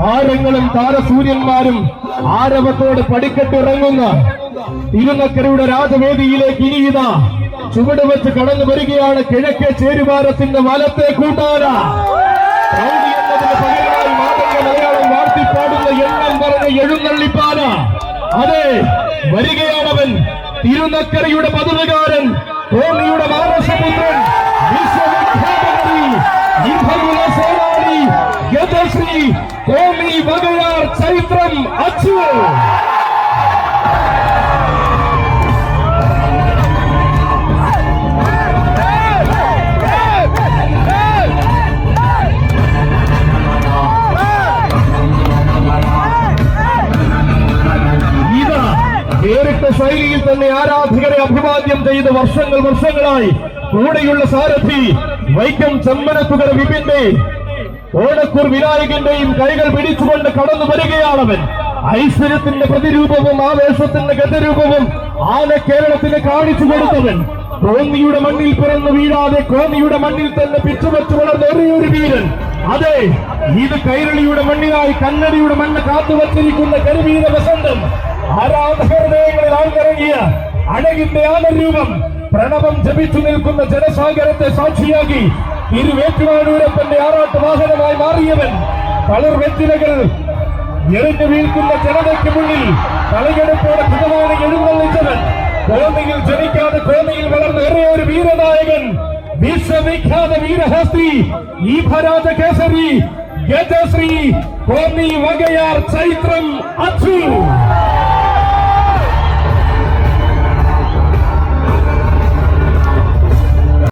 താരങ്ങളും താരസൂര്യന്മാരും ആരവത്തോട് പടിക്കെട്ടിറങ്ങുന്ന തിരുനക്കരയുടെ രാജവേദിയിലേക്ക് ഇനി ഇതാ ചുവട് വെച്ച് കടന്നു വരികയാണ് കിഴക്കേ ചേരുവാരത്തിന്റെ വലത്തെ കൂട്ടാര. മലയാളം വാഴ്ത്തിപ്പാടുന്ന എണ്ണം പറഞ്ഞ അതെ വരികയാണവൻ തിരുനക്കരയുടെ പതിവുകാരൻ കോന്നിയുടെ മാനസപുത്രൻ സേനാനി ഗജശ്രീ വകയാർ ചൈത്രം അച്ചു. ശൈലിയിൽ തന്നെ ആരാധകരെ അഭിവാദ്യം ചെയ്ത് വർഷങ്ങൾ വർഷങ്ങളായി കൂടെയുള്ള സാരഥി വൈക്കം ചെമ്മനത്തുകര വിപിന്റെ ഓണക്കൂർ വിനായകന്റെയും കൈകൾ പിടിച്ചുകൊണ്ട് കടന്നു വരികയാണവൻ. ഐശ്വര്യത്തിന്റെ പ്രതിരൂപവും ആവേശത്തിന്റെ ഗതരൂപവും ആന കേരളത്തിന് കാണിച്ചു കൊടുത്തവൻ. കോന്നിയുടെ മണ്ണിൽ പിറന്നു വീഴാതെ കോന്നിയുടെ മണ്ണിൽ തന്നെ പിച്ചുവെച്ചു വളർന്ന ഒരേയൊരു വീരൻ. അതെ ഇത് കൈരളിയുടെ മണ്ണിനായി കന്നടിയുടെ മണ്ണ് കാത്തുവച്ചിരിക്കുന്ന കരുവീര വസന്തം. ആരാധകൃദയങ്ങളിൽ ആൾക്കിറങ്ങിയ അഴകിന്റെ ആനരൂപം പ്രണവം ജപിച്ചു നിൽക്കുന്ന ജനസാഗരത്തെ സാക്ഷിയാക്കി ഇരുവേറ്റുവാനൂരപ്പന്റെ ആറാട്ട് വാഹനമായി മാറിയവൻ തളിർ വെറ്റിലകൾ എറിഞ്ഞു വീഴ്ക്കുന്ന ജനതയ്ക്ക് മുന്നിൽ കളികെടുപ്പോടെ ഭഗവാനെ എഴുന്നള്ളിച്ചവൻ. കോന്നിയിൽ ജനിക്കാതെ കോന്നിയിൽ വളർന്ന ഏറെ ഒരു വീരനായകൻ വിശ്വവിഖ്യാത വീരഹസ്തി ഈ ഭരാജ കേസരി ഗജശ്രീ കോന്നി വകയാർ ചൈത്രം അച്ചു